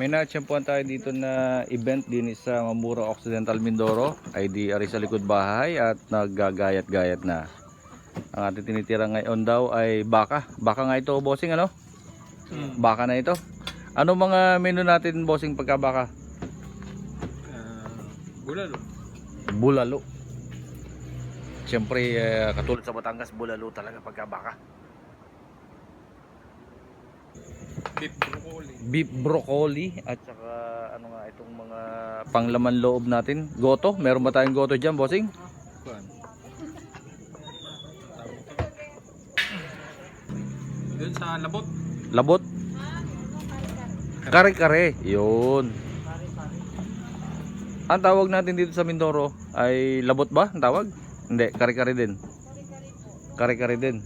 May natsyempuan tayo dito na event din sa Mamura Occidental Mindoro ay di ari sa likod bahay at naggagayat-gayat na. Ang ating tinitira ngayon daw ay baka. Baka nga ito, bossing ano? Baka na ito. Ano mga menu natin, bossing, pagka baka? bulalo. Bulalo. Siyempre, eh, katulad sa Batangas, bulalo talaga pagka baka. Beef broccoli. beef broccoli at saka ano nga itong mga panglaman loob natin. Goto, meron ba tayong goto diyan, bossing? Kuan. Doon sa labot. Labot. Kare-kare. 'Yun. Ang tawag natin dito sa Mindoro ay labot ba? Ang tawag? Hindi, kare-kare din. Kare-kare din.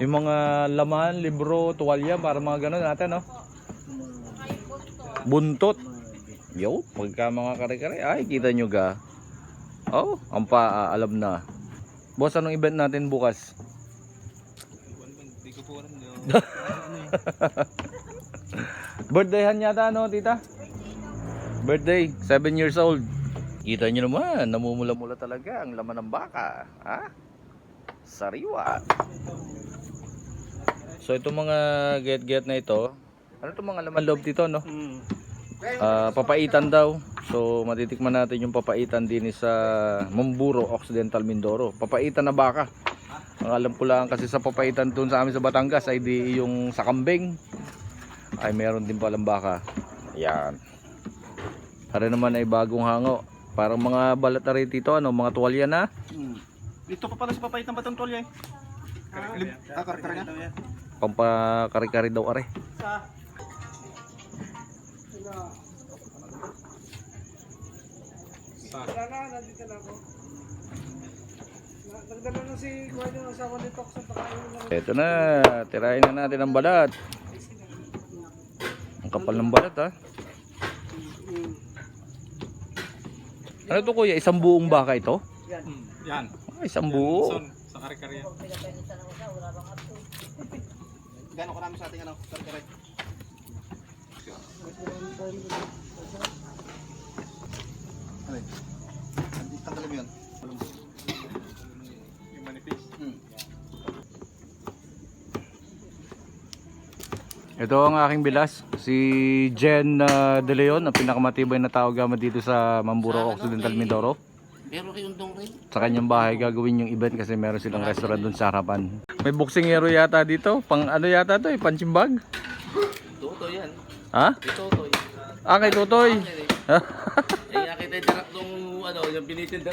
Yung mga laman, libro, tuwalya, para mga ganun natin, no? Buntot. Yo, pagka mga kare-kare, ay, kita nyo ga. Oh, ang pa, alam na. Boss, anong event natin bukas? Hindi ko po. Birthdayhan yata no, tita? Birthday, 7 years old. Kita nyo naman, namumula-mula talaga ang laman ng baka. Ha? Sariwa. So itong mga get-get na ito, ano itong mga laman loob dito, no? Ah, papaitan daw. So matitikman natin yung papaitan din sa Mamburo, Occidental Mindoro. Papaitan na baka. Ang alam ko lang kasi sa papaitan dun sa amin sa Batangas ay di yung sa kambing ay meron din palang baka. Yan. Para naman ay bagong hango. Parang mga balat na rin dito, ano, mga tuwalya na. Hmm. Dito pa pala sa papait ng batang tolya eh. Ah, niya. Pampakari-kari daw are. Sa Wala na, nandito na ako. Na- Nagdala na si Kuya yung asawa ni Tok sa pakain Ito na, tirahin na natin ang balat. Ang kapal ng balat ha. Ano to kuya? Isang buong baka ito? Hmm, Yan. Ah, isang buo. Sa kare-kare yan. Gano'n karami sa ating ano, karkar eh. Ano yun? Tanggalin mo yun. Yung manipis. Hmm. Ito ang aking bilas. Si Jen uh, De Leon, ang pinakamatibay na tao gama dito sa Mamburo Occidental Mindoro. Pero kayong dong rin. Sa kanyang bahay gagawin yung event kasi meron silang restaurant dun sa harapan. May boxingero yata dito. Pang ano yata to eh, panchimbag? Toto yan. Ha? Ito, Toto. Ah, kay Tutoy. Eh, nakita yung darak nung ano, yung binitinda.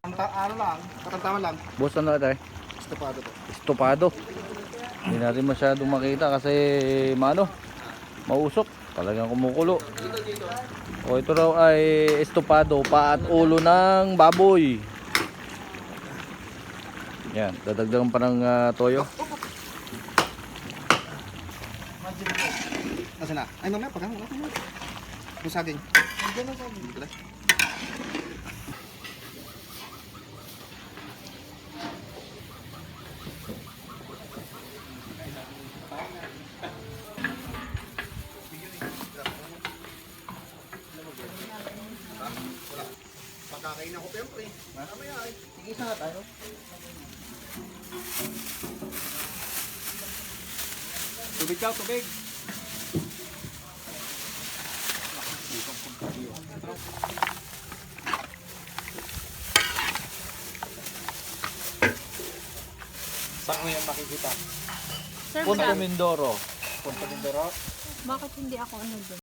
Ang ta- ano lang, katantaman lang. Boss ano tayo? Estopado to. Estopado. Hindi natin masyadong makita kasi maano, mausok. Talagang kumukulo. O ito raw ay estopado, pa at ulo ng baboy. Yan, dadagdagan pa ng ah, toyo. Nasaan na? Ay, mamaya, pagkang wala ko yun. Yung saging. Diyan na sabi. Dito lang. Pagkakain ako pero pre. Mamaya ay. Sige isa nga tayo. Tubig ka, tubig. Saan mo yan makikita? Sir, Punta Mindoro. Punta Mindoro. bakit hindi ako ano dun?